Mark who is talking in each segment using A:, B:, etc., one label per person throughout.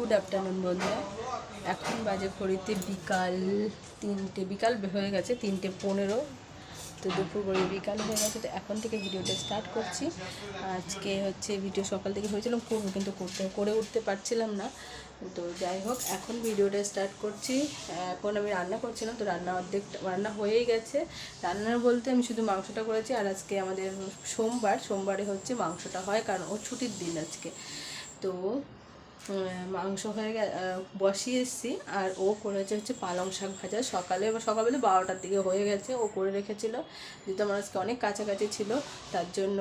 A: Good afternoon বন্ধুরা এখন বাজে ঘড়িতে বিকাল তিনটে, বিকাল হয়ে গেছে তিনটে পনেরো। তো দুপুর করে বিকাল হয়ে গেছে, তো এখন থেকে ভিডিওটা স্টার্ট করছি। আজকে হচ্ছে ভিডিও সকাল থেকে হয়েছিলাম করব কিন্তু করতে, করে উঠতে পারছিলাম না। তো যাই হোক, এখন ভিডিওটা স্টার্ট করছি। এখন আমি রান্না করছিলাম, তো রান্না অর্ধেক, রান্না হয়েই গেছে। রান্নার বলতে আমি শুধু মাংসটা করেছি, আর আজকে আমাদের সোমবার, সোমবারে হচ্ছে মাংসটা হয়, কারণ ও ছুটির দিন আজকে। তো মাংস হয়ে বসিয়ে এসেছি। আর ও করেছে হচ্ছে পালং শাক ভাজা। সকালে বা সকালবেলা বারোটার দিকে হয়ে গেছে। ও করে রেখেছিল। যেহেতু আমার আজকে অনেক কাছাকাছি ছিল, তার জন্য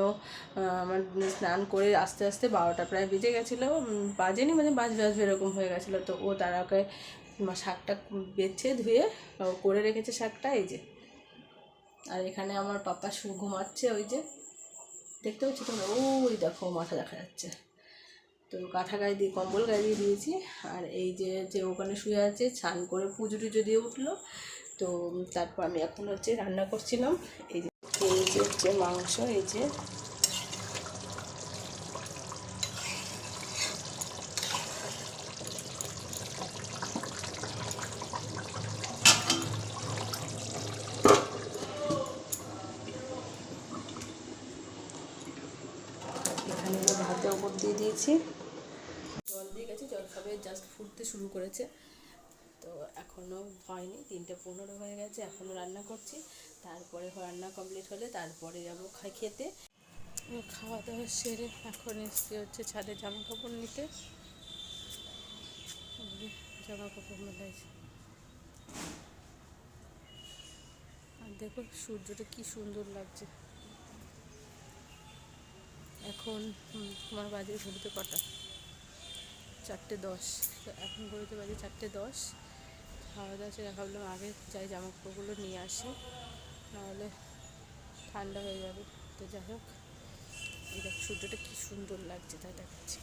A: আমার স্নান করে আস্তে আস্তে বারোটা প্রায় বেজে গেছিল। বাজেনি মানে বাজ বাজবে এরকম হয়ে গেছিল। তো ও তার আগে শাকটা বেছে ধুয়ে করে রেখেছে শাকটা, এই যে। আর এখানে আমার পাপা ঘুমাচ্ছে ওই যে। দেখতে পাচ্ছি তোমরা? ওই দেখো, মাথা দেখা যাচ্ছে। তো কাঁথা গায়ে দিয়ে, কম্বল গায়ে দিয়ে দিয়েছি। আর এই যে যে ওখানে শুয়ে আছে স্নান করে পুজো টুজো দিয়ে উঠল। তো তারপর আমি এখন হচ্ছে রান্না করছিলাম। এই যে এই যে হচ্ছে মাংস, এই যে এখানে ভাতের ওপর দিয়ে দিয়েছি। গেছে জাস্ট ফুটতে শুরু করেছে। তো এখনও হয়নি, তিনটে পনেরো হয়ে গেছে এখনও রান্না করছি। তারপরে রান্না কমপ্লিট হলে তারপরে যাব খাই খেতে। খাওয়া দাওয়া সেরে এখন এসছি হচ্ছে ছাদে জামা কাপড় নিতে। জামা কাপড় মেলাইছে। আর দেখো সূর্যটা কি সুন্দর লাগছে। এখন তোমার বাজে ঘড়িতে কটা? চারটে দশ। তো এখন করতে বাজে চারটে দশ। খাওয়া দাওয়া সেটা ভাবলাম আগে যাই জামা কাপড়গুলো নিয়ে আসি। নাহলে ঠান্ডা হয়ে যাবে। তো যাই হোক দেখ সূর্যটা কী সুন্দর লাগছে তাই দেখাচ্ছি।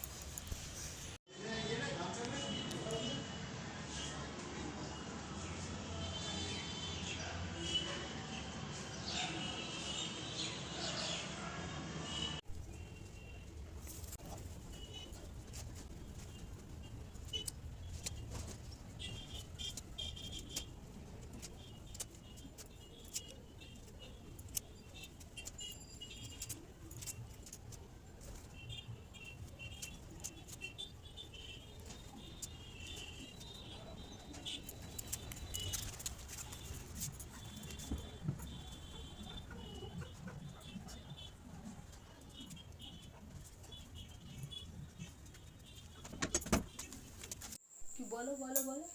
A: বলো বলো বলো।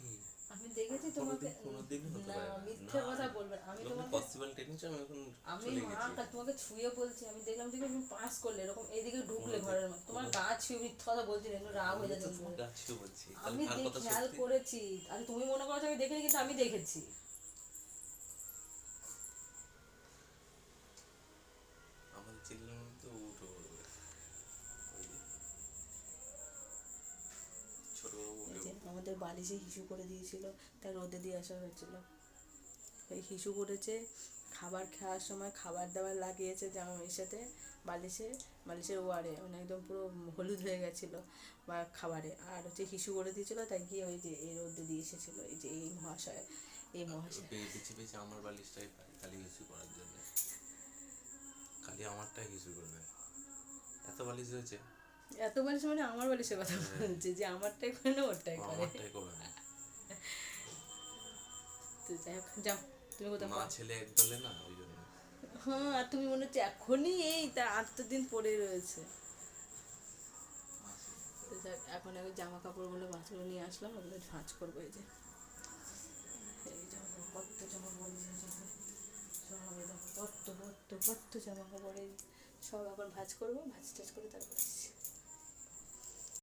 A: আমি দেখেছি তোমাকে না মিথ্যে কথা বলবে আমি তোমাকে
B: পসিবল টেনিস আমি এখন
A: আমি
B: চলে
A: মা
B: গেছি।
A: তোমাকে ছুঁয়ে বলছি। আমি দেখলাম যে তুমি পাস করলে এরকম এইদিকে ঢুকলে ঘরের মধ্যে। তোমার গা ছুঁয়ে মিথ্যা কথা বলছি না একটু রাগ হয়ে যাচ্ছে আমি খেয়াল করেছি। আর তুমি মনে করছ আমি দেখিনি কিন্তু আমি দেখেছি
B: আমাদের চিল্লানো তো উঠো পড়বে ওই যে। ছোট বাবু
A: এই যে আমাদের বালিশে হিসু করে দিয়েছিল তাই রোদে দিয়ে আসা হয়েছিল। এই হিসু করেছে খাবার খাওয়ার সময় খাবার দাবার লাগিয়েছে জামাইয়ের সাথে বালিশে বালিশের ওয়ারে মানে একদম পুরো হলুদ হয়ে গেছিল বা খাবারে। আর হচ্ছে হিসু করে দিয়েছিল তাই গিয়ে ওই যে এই রোদে দিয়ে এসেছিল এই যে এই মহাশয় এই মহাশয়।
B: আমার বালিশটাই খালি হিসু করার জন্য। খালি আমারটাই হিসু করবে। এত বালিশ হয়েছে?
A: এত বালিশ মানে আমার বালিশের কথা বলছে যে আমারটাই করে না ওরটাই করে।
B: আমারটাই করবে না।
A: তো যাই হোক যাও তুমি কোথাও
B: মা ছেলে এক দলে না ওই জন্য।
A: হ্যাঁ আর তুমি মনে হচ্ছে এখনই এই তা আটটা দিন পরে রয়েছে। তো যাক, এখন আমি জামা কাপড়গুলো মাছগুলো নিয়ে আসলাম ওগুলো ভাঁজ করব এই যে। এই জামা কত জামা কাপড় কত কত কত জামা কাপড় সব এখন ভাঁজ করব ভাঁজ টাজ করে তারপরে